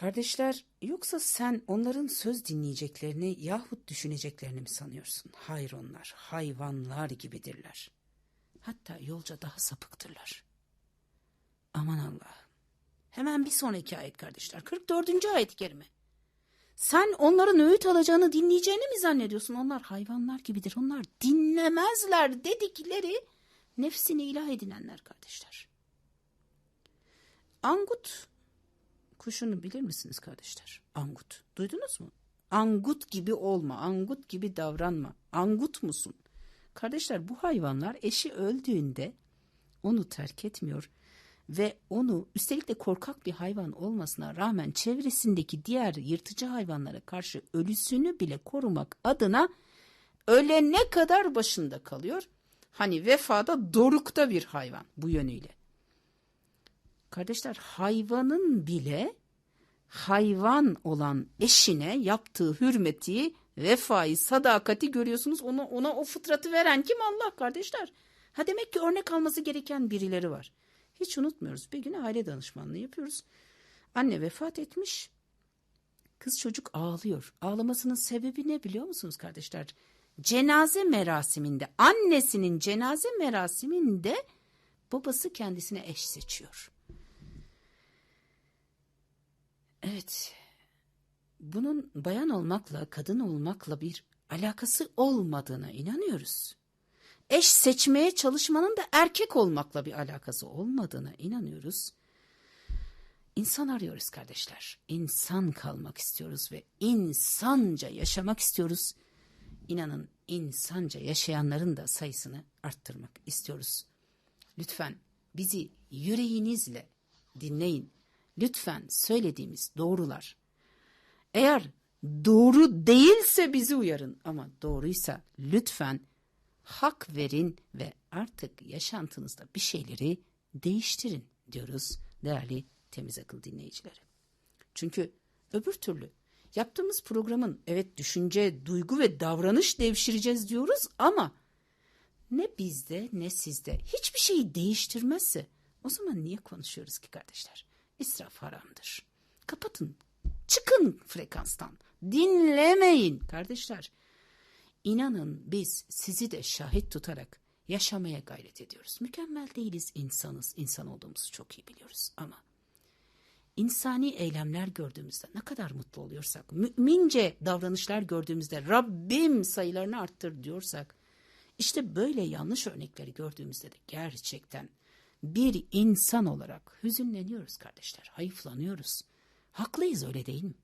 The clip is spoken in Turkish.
Kardeşler, yoksa sen onların söz dinleyeceklerini yahut düşüneceklerini mi sanıyorsun? Hayır onlar, hayvanlar gibidirler. Hatta yolca daha sapıktırlar. Aman Allah'ım. Hemen bir sonraki ayet kardeşler. 44. ayet-i kerime. Sen onların öğüt alacağını dinleyeceğini mi zannediyorsun? Onlar hayvanlar gibidir. Onlar dinlemezler dedikleri nefsini ilah edinenler kardeşler. Angut kuşunu bilir misiniz kardeşler? Angut. Duydunuz mu? Angut gibi olma, angut gibi davranma. Angut musun? Kardeşler bu hayvanlar eşi öldüğünde onu terk etmiyor ve onu üstelik de korkak bir hayvan olmasına rağmen çevresindeki diğer yırtıcı hayvanlara karşı ölüsünü bile korumak adına ölene kadar başında kalıyor. Hani vefada dorukta bir hayvan bu yönüyle. Kardeşler hayvanın bile hayvan olan eşine yaptığı hürmeti, vefayı, sadakati görüyorsunuz. Ona, ona o fıtratı veren kim? Allah kardeşler. Ha demek ki örnek alması gereken birileri var. Hiç unutmuyoruz. Bir gün aile danışmanlığı yapıyoruz. Anne vefat etmiş. Kız çocuk ağlıyor. Ağlamasının sebebi ne biliyor musunuz kardeşler? Cenaze merasiminde, annesinin cenaze merasiminde babası kendisine eş seçiyor. Evet. Bunun bayan olmakla, kadın olmakla bir alakası olmadığına inanıyoruz. Eş seçmeye çalışmanın da erkek olmakla bir alakası olmadığına inanıyoruz. İnsan arıyoruz kardeşler. İnsan kalmak istiyoruz ve insanca yaşamak istiyoruz. İnanın insanca yaşayanların da sayısını arttırmak istiyoruz. Lütfen bizi yüreğinizle dinleyin. Lütfen söylediğimiz doğrular. Eğer doğru değilse bizi uyarın ama doğruysa lütfen hak verin ve artık yaşantınızda bir şeyleri değiştirin diyoruz değerli temiz akıl dinleyicileri. Çünkü öbür türlü yaptığımız programın evet düşünce, duygu ve davranış devşireceğiz diyoruz ama ne bizde ne sizde hiçbir şeyi değiştirmezse o zaman niye konuşuyoruz ki kardeşler? İsraf haramdır. Kapatın. Çıkın frekanstan. Dinlemeyin kardeşler. İnanın biz sizi de şahit tutarak yaşamaya gayret ediyoruz. Mükemmel değiliz insanız. İnsan olduğumuzu çok iyi biliyoruz ama insani eylemler gördüğümüzde ne kadar mutlu oluyorsak, mümince davranışlar gördüğümüzde Rabbim sayılarını arttır diyorsak, işte böyle yanlış örnekleri gördüğümüzde de gerçekten bir insan olarak hüzünleniyoruz kardeşler, hayıflanıyoruz. Haklıyız öyle değil mi?